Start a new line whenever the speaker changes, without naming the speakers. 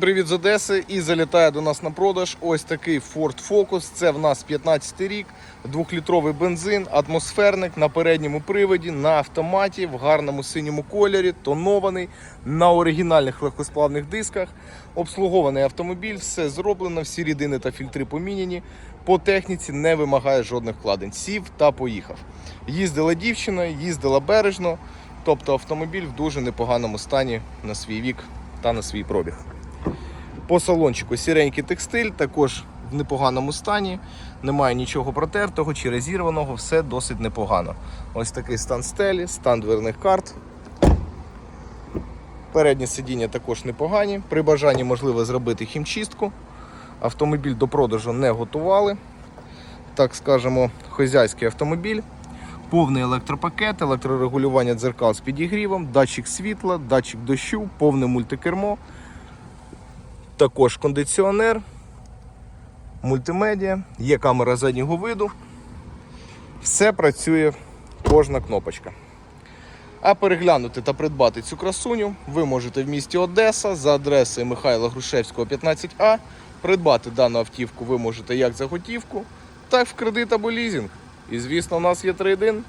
Привіт з Одеси і залітає до нас на продаж ось такий Ford Focus. Це в нас 15 рік, двохлітровий бензин, атмосферник на передньому приводі, на автоматі, в гарному синьому кольорі, тонований, на оригінальних легкосплавних дисках. Обслугований автомобіль, все зроблено, всі рідини та фільтри поміняні. По техніці не вимагає жодних вкладень. Сів та поїхав. Їздила дівчина, їздила бережно. Тобто автомобіль в дуже непоганому стані на свій вік та на свій пробіг. По салончику сіренький текстиль, також в непоганому стані. Немає нічого протертого чи резірваного, все досить непогано. Ось такий стан стелі, стан дверних карт. Передні сидіння також непогані. При бажанні можливо зробити хімчистку. Автомобіль до продажу не готували. Так скажемо, хозяйський автомобіль. Повний електропакет, електрорегулювання дзеркал з підігрівом, датчик світла, датчик дощу, повне мультикермо. Також кондиціонер, мультимедіа, є камера заднього виду. Все працює, кожна кнопочка. А переглянути та придбати цю красуню ви можете в місті Одеса за адресою Михайла Грушевського, 15А. Придбати дану автівку ви можете як за готівку, так в кредит або лізинг. І звісно, у нас є трейдин.